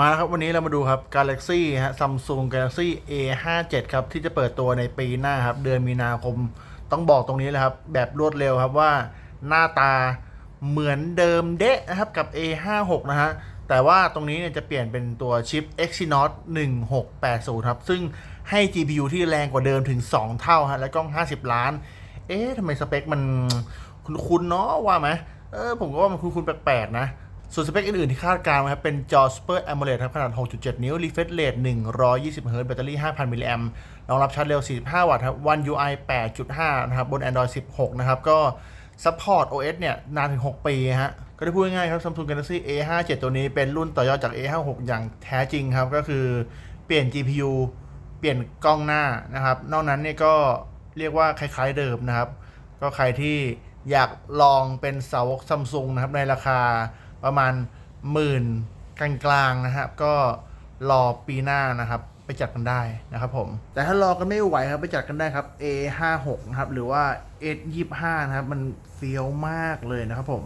มาแล้วครับ วันนี้เรามาดูครับ Galaxy ฮะ Samsung Galaxy A57 ครับ ที่จะเปิดตัวในปีหน้าครับ เดือนมีนาคมต้องบอกตรงนี้เลยครับ แบบรวดเร็วครับว่าหน้าตาเหมือนเดิมเดะนะครับกับ A56 นะฮะ แต่ว่าตรงนี้เนี่ยจะเปลี่ยนเป็นตัวชิป Exynos 1680 ครับ ซึ่งให้ GPU ที่แรงกว่าเดิมถึง 2 เท่าฮะและกล้อง 50 ล้าน เอ๊ะทำไมสเปคมันคุ้นๆเนาะว่าไหมเออผมก็ว่ามันคุ้นๆแปลกๆนะ ส่วนสเปคอื่นๆ ที่คาดการณ์ครับเป็นจอ Super AMOLED ครับขนาด 6.7 นิ้ว refresh rate 120 Hz แบตเตอรี่ 5,000 มิลลิแอมรองรับชาร์จเร็ว 45 วัตต์ครับ One UI 8.5 นะครับ บน Android 16 นะครับ ก็ support OS เนี่ย นานถึง 6 ปีฮะ ก็ได้พูดง่ายๆครับ Samsung Galaxy A57 ตัวนี้เป็นรุ่นต่อยอดจาก A56 อย่างแท้จริงครับ ก็คือเปลี่ยน GPU เปลี่ยนกล้องหน้านะครับ นอกนั้นเนี่ยก็เรียกว่าคล้ายๆเดิมนะครับ ก็ใครที่อยากลองเป็นสาวกซัมซุงนะครับในราคา ประมาณหมื่นกลางๆนะครับ ก็รอปีหน้านะครับ ไปจัดกันได้นะครับผม แต่ถ้ารอกันไม่ไหวครับไปจัดกันได้ครับ A56 นะครับ หรือว่า S25 นะครับ มันเซียวมากเลยนะครับผม